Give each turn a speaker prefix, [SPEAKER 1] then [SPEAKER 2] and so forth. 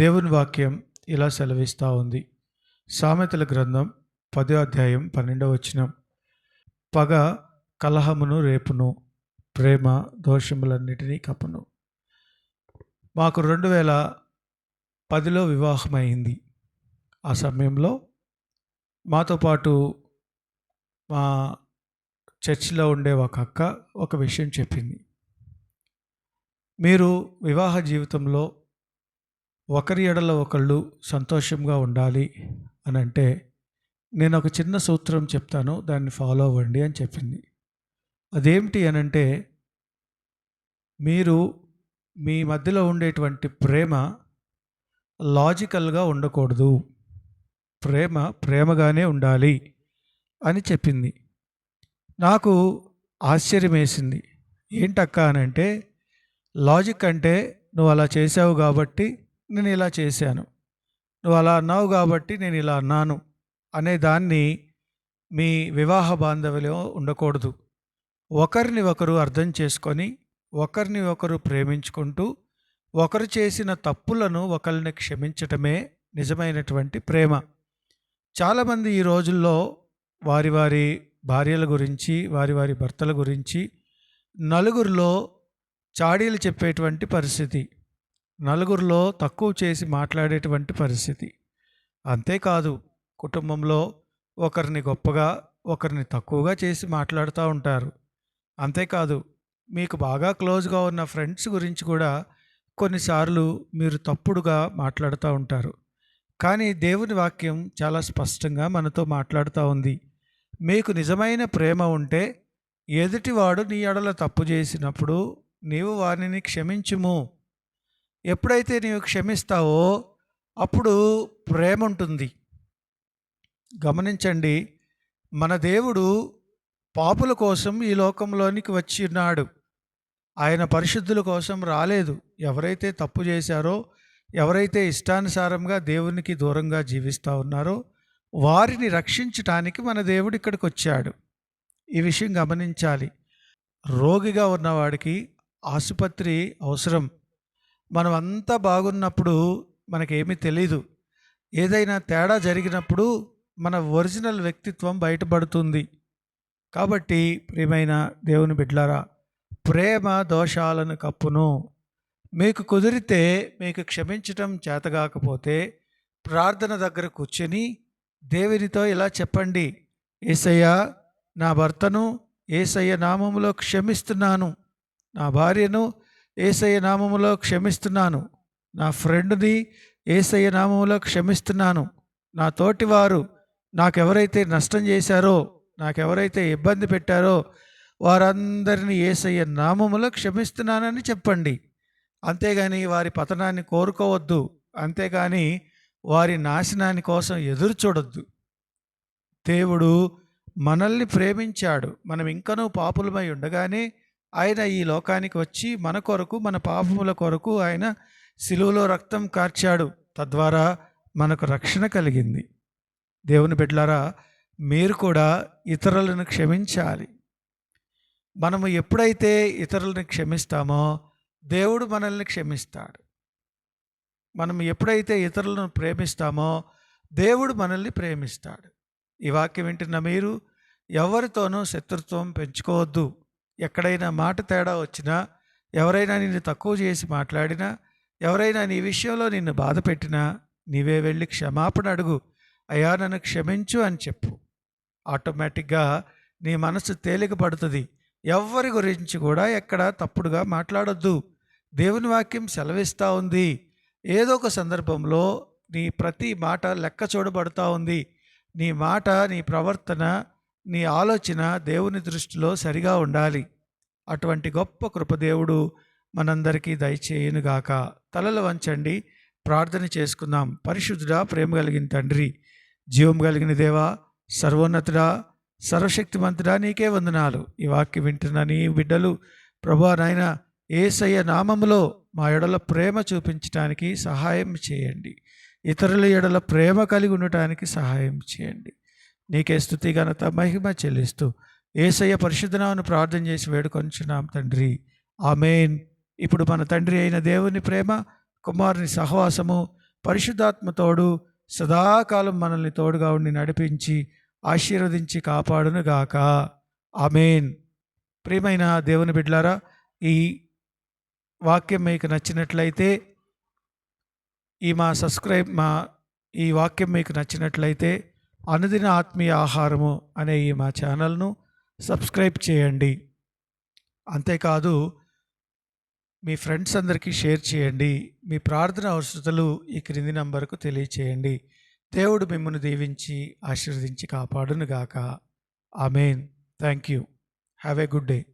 [SPEAKER 1] దేవుని వాక్యం ఇలా సెలవిస్తూ ఉంది. సామెతల గ్రంథం పదో అధ్యాయం పన్నెండవ వచనం. పగ కలహమును రేపును ప్రేమ దోషములన్నిటినీ కప్పును. మాకు రెండు వేల పదిలో వివాహమైంది. ఆ సమయంలో మాతో పాటు మా చర్చిలో ఉండే ఒక అక్క ఒక విషయం చెప్పింది. మీరు వివాహ జీవితంలో ఒకరి ఎడల ఒకళ్ళు సంతోషంగా ఉండాలి అని అంటే నేను ఒక చిన్న సూత్రం చెప్తాను దాన్ని ఫాలో అవ్వండి అని చెప్పింది. అదేమిటి అనంటే మీరు మీ మధ్యలో ఉండేటువంటి ప్రేమ లాజికల్గా ఉండకూడదు. ప్రేమ ప్రేమగానే ఉండాలి అని చెప్పింది. నాకు ఆశ్చర్యమేసింది. ఏంటక్క అని అంటే లాజిక్ అంటే నువ్వు అలా చేసావు కాబట్టి నేను ఇలా చేశాను. నువ్వు అలా అన్నావు కాబట్టి నేను ఇలా అన్నాను అనే దాన్ని మీ వివాహ బాంధవ్యం ఉండకూడదు. ఒకరిని ఒకరు అర్థం చేసుకొని ఒకరిని ఒకరు ప్రేమించుకుంటూ ఒకరు చేసిన తప్పులను ఒకరిని క్షమించటమే నిజమైనటువంటి ప్రేమ. చాలామంది ఈ రోజుల్లో వారి వారి భార్యల గురించి వారి వారి భర్తల గురించి నలుగురిలో చాడీలు చెప్పేటువంటి పరిస్థితి. నలుగురిలో తక్కువ చేసి మాట్లాడేటువంటి పరిస్థితి. అంతేకాదు కుటుంబంలో ఒకరిని గొప్పగా ఒకరిని తక్కువగా చేసి మాట్లాడుతూ ఉంటారు. అంతేకాదు మీకు బాగా క్లోజ్గా ఉన్న ఫ్రెండ్స్ గురించి కూడా కొన్నిసార్లు మీరు తప్పుడుగా మాట్లాడుతూ ఉంటారు. కానీ దేవుని వాక్యం చాలా స్పష్టంగా మనతో మాట్లాడుతూ ఉంది. మీకు నిజమైన ప్రేమ ఉంటే ఎదుటివాడు నీ ఎడల తప్పు చేసినప్పుడు నీవు వారిని క్షమించుము. ఎప్పుడైతే నీవు క్షమిస్తావో అప్పుడు ప్రేమ ఉంటుంది. గమనించండి మన దేవుడు పాపుల కోసం ఈ లోకంలోనికి వచ్చి ఉన్నాడు ఆయన పరిశుద్ధుల కోసం రాలేదు. ఎవరైతే తప్పు చేశారో ఎవరైతే ఇష్టానుసారంగా దేవునికి దూరంగా జీవిస్తూ ఉన్నారో వారిని రక్షించటానికి మన దేవుడు ఇక్కడికి వచ్చాడు. ఈ విషయం గమనించాలి. రోగిగా ఉన్నవాడికి ఆసుపత్రి అవసరం. మనం అంతా బాగున్నప్పుడు మనకేమీ తెలీదు. ఏదైనా తేడా జరిగినప్పుడు మన ఒరిజినల్ వ్యక్తిత్వం బయటపడుతుంది. కాబట్టి ప్రియమైన దేవుని బిడ్లారా ప్రేమ దోషాలను కప్పును. మీకు కుదిరితే మీకు క్షమించటం చేతగాకపోతే ప్రార్థన దగ్గర కూర్చొని దేవునితో ఇలా చెప్పండి ఏసయ్య నా భర్తను ఏసయ్య నామములో క్షమిస్తున్నాను. నా భార్యను ఏసయ్య నామములో క్షమిస్తున్నాను. నా ఫ్రెండ్ని ఏసయ్య నామములో క్షమిస్తున్నాను. నా తోటివారు నాకెవరైతే నష్టం చేశారో నాకెవరైతే ఇబ్బంది పెట్టారో వారందరినీ ఏసయ్య నామములో క్షమిస్తున్నానని చెప్పండి. అంతేగాని వారి పతనాన్ని కోరుకోవద్దు. అంతేగాని వారి నాశనాని కోసం ఎదురు చూడొద్దు. దేవుడు మనల్ని ప్రేమించాడు. మనం ఇంకనూ పాపులమై ఉండగానే ఆయన ఈ లోకానికి వచ్చి మన కొరకు మన పాపముల కొరకు ఆయన సిలువలో రక్తం కార్చాడు. తద్వారా మనకు రక్షణ కలిగింది. దేవుని బిడ్డలారా మీరు కూడా ఇతరులను క్షమించాలి. మనము ఎప్పుడైతే ఇతరులను క్షమిస్తామో దేవుడు మనల్ని క్షమిస్తాడు. మనం ఎప్పుడైతే ఇతరులను ప్రేమిస్తామో దేవుడు మనల్ని ప్రేమిస్తాడు. ఈ వాక్యం వింటున్న మీరు ఎవరితోనూ శత్రుత్వం పెంచుకోవద్దు. ఎక్కడైనా మాట తేడా వచ్చినా ఎవరైనా నిన్ను తక్కువ చేసి మాట్లాడినా ఎవరైనా నీ విషయంలో నిన్ను బాధ పెట్టినా నీవే వెళ్ళి క్షమాపణ అడుగు. అయ్యా నన్ను క్షమించు అని చెప్పు. ఆటోమేటిక్గా నీ మనసు తేలిక పడుతుంది. ఎవరి గురించి కూడా ఎక్కడ తప్పుడుగా మాట్లాడొద్దు. దేవుని వాక్యం సెలవిస్తూ ఉంది. ఏదో ఒక సందర్భంలో నీ ప్రతి మాట లెక్క చూడబడుతూ ఉంది. నీ మాట నీ ప్రవర్తన నీ ఆలోచన దేవుని దృష్టిలో సరిగా ఉండాలి. అటువంటి గొప్ప కృపదేవుడు మనందరికీ దయచేయునుగాక. తలలు వంచండి. ప్రార్థన చేసుకుందాం. పరిశుద్ధుడా ప్రేమ కలిగిన తండ్రి జీవం కలిగిన దేవా సర్వోన్నతుడా సర్వశక్తిమంతుడా నీకే వందనాలు. ఈ వాక్యం వింటున్న నీ బిడ్డలు ప్రభా నాయన ఏసయ్య నామములో మా ఎడల ప్రేమ చూపించడానికి సహాయం చేయండి. ఇతరుల ఎడల ప్రేమ కలిగి ఉండటానికి సహాయం చేయండి. నీకే స్థుతి ఘనత మహిమ చెల్లిస్తూ ఏసయ్య పరిశుద్ధనామను ప్రార్థన చేసి వేడుకొంచున్నాం తండ్రి. ఆమెన్. ఇప్పుడు మన తండ్రి అయిన దేవుని ప్రేమ కుమారుని సహవాసము పరిశుద్ధాత్మతోడు సదాకాలం మనల్ని తోడుగా ఉండి నడిపించి ఆశీర్వదించి కాపాడునుగాక ఆమెన్. ప్రియమైన దేవుని బిడ్లారా ఈ వాక్యం మీకు నచ్చినట్లయితే ఈ మా సబ్స్క్రైబ్ మా ఈ వాక్యం మీకు నచ్చినట్లయితే అనుదిన ఆత్మీయ ఆహారము అనే ఈ మా ఛానల్ను సబ్స్క్రైబ్ చేయండి. అంతేకాదు మీ ఫ్రెండ్స్ అందరికీ షేర్ చేయండి. మీ ప్రార్థన అవసరతలు ఈ క్రింది నంబర్కు తెలియచేయండి. దేవుడు మిమ్మల్ని దీవించి ఆశీర్వదించి కాపాడునుగాక. Amen. Thank you have a good day.